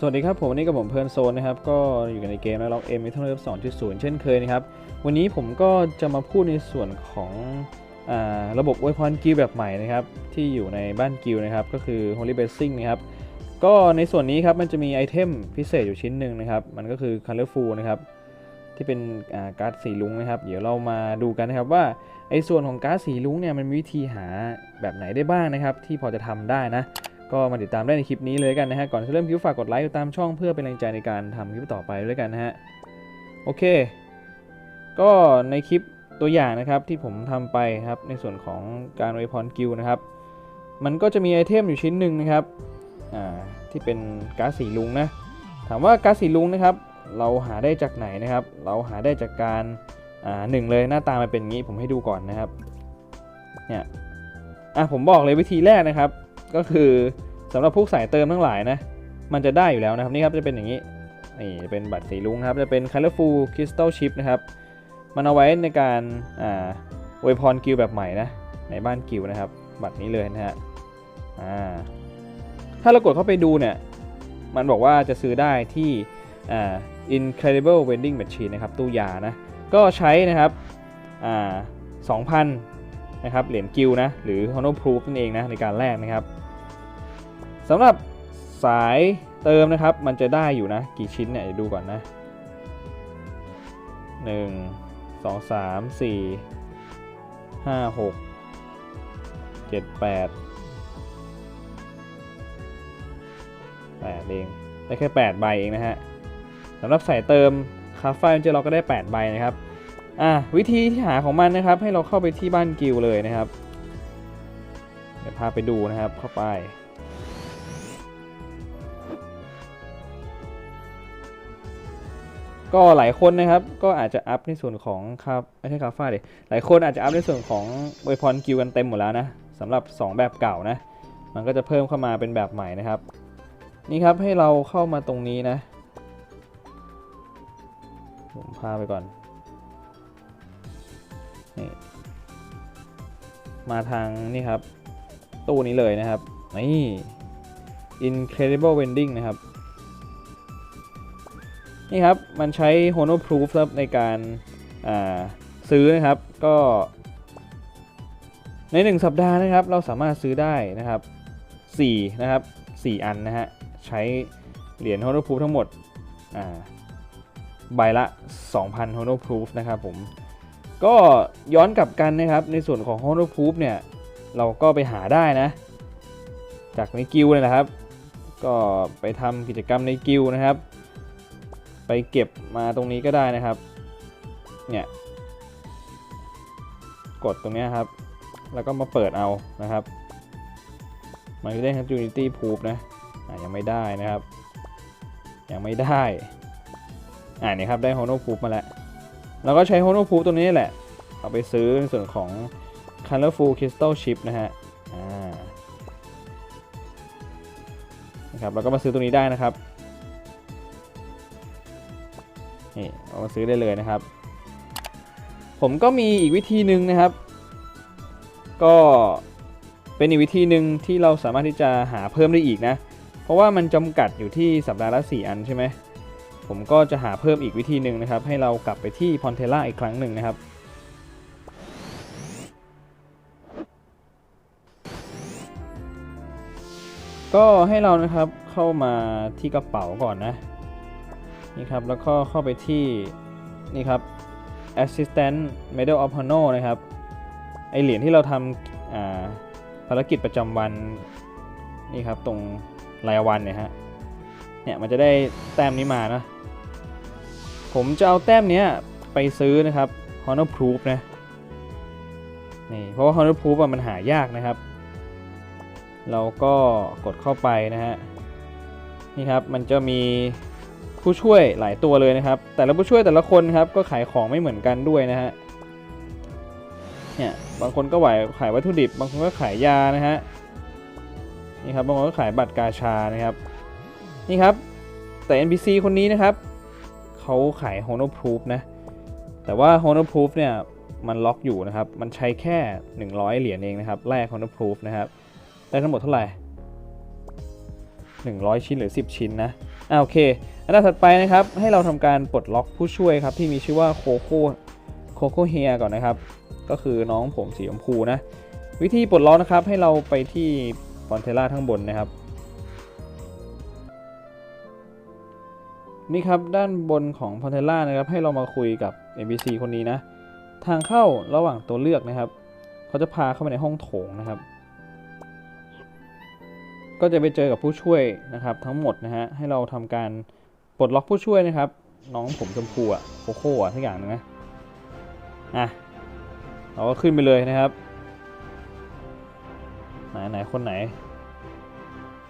สวัสดีครับผมวันนี้กับผมเพลินโซนนะครับก็อยู่กันในเกมแล้วล็อกเอ็มมิทเทิลสองจุดศูนย์เช่นเคยนะครับวันนี้ผมก็จะมาพูดในส่วนของอระบบอวยพรกิลแบบใหม่นะครับที่อยู่ในบ้านกิลนะครับก็คือ Holy Blessing นะครับก็ในส่วนนี้ครับมันจะมีไอเทมพิเศษอยู่ชิ้นหนึ่งนะครับมันก็คือ Colorful นะครับที่เป็นการ์ดสีลุ้งนะครับเดี๋ยวเรามาดูกันนะครับว่าไอส่วนของการ์ดสีลุ้งเนี่ยมันมีวิธีหาแบบไหนได้บ้างนะครับที่พอจะทำได้นะ ก็มาติดตามได้ในคลิปนี้เลยกันนะฮะ ก่อนจะเริ่มคลิปฝากกดไลค์ติดตามช่องเพื่อเป็นแรงใจในการทำคลิปต่อไปด้วยกันนะฮะ โอเค ก็ในคลิปตัวอย่างนะครับที่ผมทำไปครับในส่วนของการอวยพรกิลนะครับ มันก็จะมีไอเทมอยู่ชิ้นหนึ่งนะครับอ่าที่เป็นกาสีลุงนะ ถามว่ากาสีลุงนะครับ เราหาได้จากไหนนะครับ เราหาได้จากการอ่าหนึ่งเลยหน้าตามันเป็นอย่างนี้ผมให้ดูก่อนนะครับเนี่ยอะผมบอกเลยวิธีแรกนะครับ ก็คือสำหรับพวกสายเติมทั้งหลายนะ มันจะได้อยู่แล้วนะครับนี่ครับจะเป็นอย่างนี้นี่จะเป็นบัตรสีลุงครับ จะเป็น Colorful Crystal Chip นะครับ มันเอาไว้ในการอ่าอวยพรกิลแบบใหม่นะในบ้านกิลนะครับ บัตรนี้เลยนะฮะอ่าถ้าเรากดเข้าไปดูเนี่ย มันบอกว่าจะซื้อได้ที่อ่า Incredible Vending Machine นะครับ ตู้ยานะ ก็ใช้นะครับอ่า2,000 นะครับเหรียญกิลนะหรือ Honor Proof นั่นเองนะในการแลกนะครับสำหรับสายเติมนะครับมันจะได้อยู่นะกี่ชิ้นเนี่ยเดี๋ยวดูก่อนนะ1 2 3 4 5 6 7 8 8 เองได้แค่ 8 ใบเองนะฮะสำหรับสายเติมคาฟ้าเจอเราก็ได้ 8 ใบนะครับ อะวิธีที่หาของมันนะครับ ให้เราเข้าไปที่บ้านกิลเลยนะครับเดี๋ยวพาไปดูนะครับเข้าไป ก็หลายคนนะครับ ก็อาจจะอัพในส่วนของครับไม่ใช่คาฟ้าดิหลายคนอาจจะอัพในส่วนของอวยพรกิลกันเต็มหมดแล้วนะสำหรับ 2 แบบเก่านะ มันก็จะเพิ่มเข้ามาเป็นแบบใหม่นะครับ นี่ครับให้เราเข้ามาตรงนี้นะผมพาไปก่อน นี่มาทางนี่ครับ ตู้นี้เลยนะครับ นี่ Incredible Vending นะครับ นี่ครับ มันใช้ Hono Proof ครับในการาซื้อนะครับ ก็ ใน 1 สัปดาห์นะครับ เราสามารถซื้อได้นะครับ4นะครับ 4 อันนะฮะ ใช้เหรียญ Hono Proof ทั้งหมดใบละ 2,000 Hono Proof นะครับผม ก็ย้อนกลับกันนะครับ ในส่วนของ Hono Proof เนี่ย เราก็ไปหาได้นะ จากในกิลเลยนะครับ ก็ไปทำกิจกรรมในกิลนะครับ ไปเก็บมาตรงนี้ก็ได้นะครับ เนี่ย กดตรงนี้ครับ แล้วก็มาเปิดเอานะครับ มันจะได้ครับ Unity Proof นะยังไม่ได้นะครับ ยังไม่ได้ อ่านี่ครับ ได้ Hono Proof มาแล้ว เราก็ใช้ Hono Proof ตัวนี้แหละ เอาไปซื้อในส่วนของ Colorful Crystal Chip นะฮะนะครับเราก็มาซื้อตัวนี้ได้นะครับนี่เอามาซื้อได้เลยนะครับ ผมก็มีอีกวิธีหนึ่งนะครับ ก็เป็นอีกวิธีหนึ่งที่เราสามารถที่จะหาเพิ่มได้อีกนะ เพราะว่ามันจำกัดอยู่ที่สัปดาห์ละ 4 อันใช่ไหม ผมก็จะหาเพิ่มอีกวิธีหนึ่งนะครับ ให้เรากลับไปที่พอนเทล่าอีกครั้งหนึ่งนะครับ ก็ให้เรานะครับเข้ามาที่กระเป๋าก่อนนะ นี่ครับ แล้วก็เข้าไปที่นี่ครับ Assistant Medal of Honor นะครับ ไอเหรียญที่เราทำภารกิจประจำวัน นี่ครับ ตรงรายวันเนี่ยฮะ เนี่ยมันจะได้แต้มนี้มานะ ผมจะเอาแต้มเนี้ยไปซื้อนะครับ Honor Proof นะนี่เพราะว่า Honor Proof มันหายากนะครับ เราก็กดเข้าไปนะฮะนี่ครับมันจะมีผู้ช่วยหลายตัวเลยนะครับ แต่ละผู้ช่วยแต่ละคนครับก็ขายของไม่เหมือนกันด้วยนะฮะเนี่ยบางคนก็ขายขายวัตถุดิบ บางคนก็ขายยานะฮะนี่ครับบางคนก็ขายบัตรกาชานะครับ นี่ครับ แต่ NPC คนนี้นะครับ เขาขาย Hono Proof นะ แต่ว่า Hono Proof เนี่ย มันล็อกอยู่นะครับ มันใช้แค่ 100 เหรียญเองนะครับ แลก Hono Proof นะครับ ได้ทั้งหมดเท่าไหร่ 100 ชิ้นหรือ 10 ชิ้นนะอ่าโอเค อันดับถัดไปนะครับ ให้เราทำการปลดล็อกผู้ช่วยครับ ที่มีชื่อว่าโคโค่โคโค่เฮียก่อนนะครับ ก็คือน้องผมสีชมพูนะ วิธีปลดล็อกนะครับ ให้เราไปที่ฟอนเทล่าข้งบนนะครับ นี่ครับด้านบนของพอนเทล่านะครับให้เรามาคุยกับ NPC คนนี้นะ ทางเข้าระหว่างตัวเลือกนะครับ เขาจะพาเข้าไปในห้องโถงนะครับ ก็จะไปเจอกับผู้ช่วยนะครับ ทั้งหมดนะฮะให้เราทำการปลดล็อกผู้ช่วยนะครับ น้องผมชมพูอะโคโค่อะทุกอย่างนึงนะอะเราก็ขึ้นไปเลยนะครับ ไหนไหนคนไหน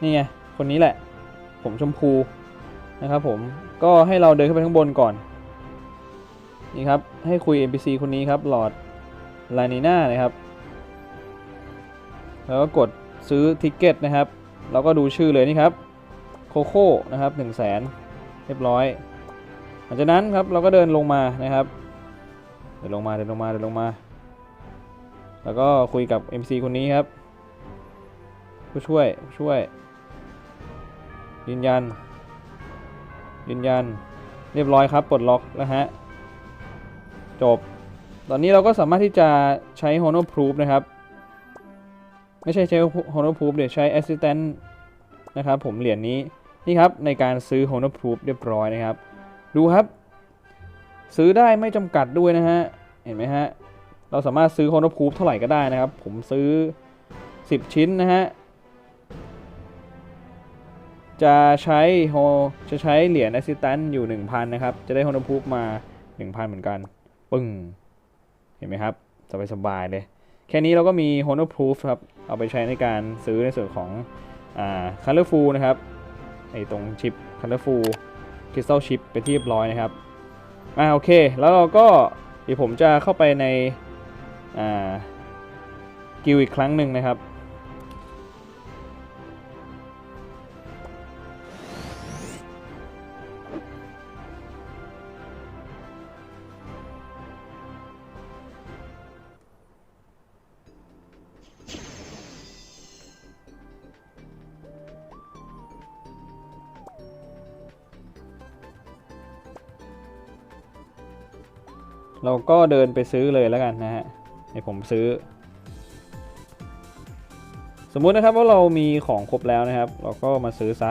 นี่ไงคนนี้แหละ ผมชมพู นะครับผมก็ให้เราเดินขึ้นไปข้างบนก่อนนี่ครับให้คุย NPC คนนี้ครับหลอดลานีน่านะครับ แล้วก็กดซื้อทิกเก็ตนะครับเราก็ดูชื่อเลยนี่ครับโคโค่นะครับ1 0 0 0 0แสนเรียบร้อย หลังจากนั้นครับเราก็เดินลงมานะครับ เดินลงมาเดินลงมาเดินลงมา แล้วก็คุยกับ MC คนนี้ครับ ผู้ช่วยผู้ช่วย ยืนยัน ยืนยัน เรียบร้อยครับ ปลดล็อกแล้วฮะ จบ ตอนนี้เราก็สามารถที่จะใช้ Honor Proof นะครับ ไม่ใช่ใช้ Honor Proof เดี๋ยวใช้ Assistant นะครับ ผมเหรียญนี้นี่ครับ ในการซื้อ Honor Proof เรียบร้อยนะครับ ดูครับ ซื้อได้ไม่จำกัดด้วยนะฮะ เห็นไหมฮะ เราสามารถซื้อ Honor Proof เท่าไหร่ก็ได้นะครับ ผมซื้อ 10 ชิ้นนะฮะ จะใช้โฮจะใช้เหรียญ Assistant อยู่ 1,000 นะครับ จะได้ Honor Proof มา 1,000 เหมือนกัน ปึ้ง เห็นไหมครับ สบายๆเลย แค่นี้เราก็มี Honor Proof ครับ เอาไปใช้ในการซื้อในส่วนของอ่า Colorful นะครับไอตรงชิป Colorful Crystal Chip เป็นที่เรียบร้อยนะครับ อ่าโอเค แล้วเราก็เดี๋ยวผมจะเข้าไปในอ่ากิลอีกครั้งหนึ่งนะครับ เราก็เดินไปซื้อเลยแล้วกันนะฮะให้ผมซื้อ สมมุตินะครับว่าเรามีของครบแล้วนะครับ เราก็มาซื้อซะ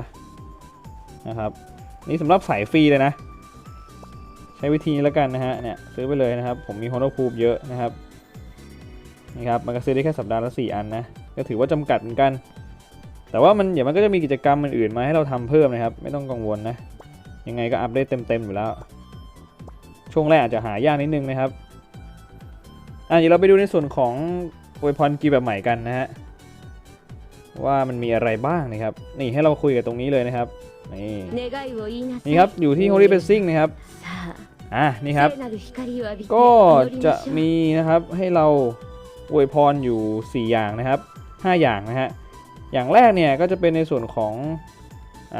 นะครับ นี่สำหรับสายฟรีเลยนะ ใช้วิธีนี้แล้วกันนะฮะเนี่ยซื้อไปเลยนะครับ ผมมี Honor Proof เยอะนะครับนี่ครับมันก็ซื้อได้แค่สัปดาห์ละ4อันนะก็ถือว่าจำกัดเหมือนกัน แต่ว่ามันเดี๋ยวมันก็จะมีกิจกรรมอื่นๆมาให้เราทำเพิ่มนะครับ ไม่ต้องกังวลนะยังไงก็อัพได้เต็มๆอยู่แล้ว ช่วงแรกอาจจะหายากนิดนึงนะครับอะเดี๋ยวเราไปดูในส่วนของอวยพรกีแบบใหม่กันนะฮะว่ามันมีอะไรบ้างนะครับ นี่ให้เราคุยกับตรงนี้เลยนะครับ นี่นี่ครับอยู่ที่ Holy Blessing นะครับอะนี่ครับ ก็จะมีนะครับให้เราอวยพรอยู่ 4 อย่างนะครับ 5 อย่างนะฮะอย่างแรกเนี่ยก็จะเป็นในส่วนของอ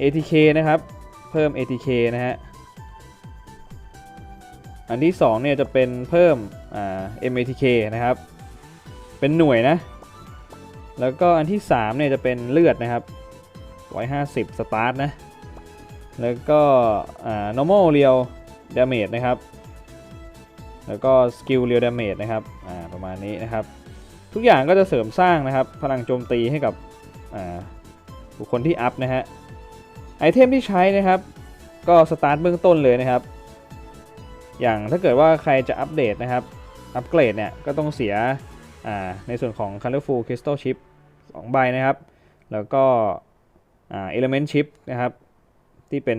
ATK นะครับ เพิ่ม ATK นะฮะ อันที่2เนี่ยจะเป็นเพิ่มอ่า MATK นะครับ เป็นหน่วยนะ แล้วก็อันที่3เนี่ยจะเป็นเลือดนะครับ150 สตาร์ทนะ แล้วก็อ่า normal real damage นะครับ แล้วก็สกิลเรียลดาเมจนะครับ อ่า ประมาณนี้นะครับ ทุกอย่างก็จะเสริมสร้างนะครับ พลังโจมตีให้กับ อ่า บุคคลที่อัพนะฮะ ไอเทมที่ใช้นะครับ ก็สตาร์ทเบื้องต้นเลยนะครับ อย่างถ้าเกิดว่าใครจะอัปเดตนะครับ อัปเกรดเนี่ยก็ต้องเสียในส่วนของ Colorful Crystal Chip 2 ใบนะครับ แล้วก็อ่า Element Chip นะครับ ที่เป็น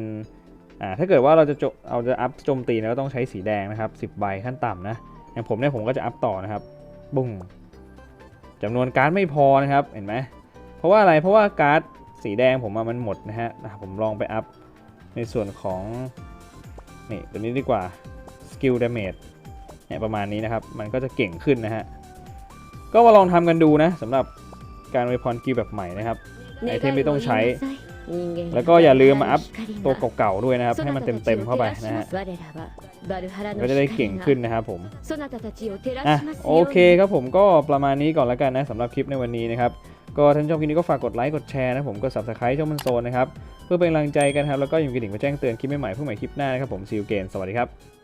ถ้าเกิดว่าเราจะเอาจะอัพโจมตีเนี่ยก็ต้องใช้สีแดงนะครับ 10 ใบขั้นต่ำนะ อย่างผมเนี่ยผมก็จะอัพต่อนะครับ บุ้งจำนวนการ์ดไม่พอนะครับ เห็นไหม เพราะว่าอะไร เพราะว่าการ์ดสีแดงผมมันหมดนะฮะอะผมลองไปอัพในส่วนของ นี่ตัวนี้ดีกว่า กิลเดเมจเนี่ยประมาณนี้นะครับ มันก็จะเก่งขึ้นนะฮะ ก็มาลองทำกันดูนะสำหรับการเวพรกิลแบบใหม่นะครับไอเทมที่ต้องใช้ แล้วก็อย่าลืมมาอัพตัวเก่าๆด้วยนะครับ ให้มันเต็มๆเข้าไปนะฮะก็จะได้เก่งขึ้นนะครับผมอะโอเคครับผมก็ประมาณนี้ก่อนแล้วกันนะสำหรับคลิปในวันนี้นะครับก็ท่านชอบคลิปนี้ก็ฝากกดไลค์กดแชร์นะผมก็ subscribe ช่องมันโซนนะครับ เพื่อเป็นกำลังใจกันครับ แล้วก็อย่าลืมกดดิ่งมาแจ้งเตือนคลิปใหม่ๆเพื่อใหม่คลิปหน้านะครับผมซิลเกนสวัสดีครับ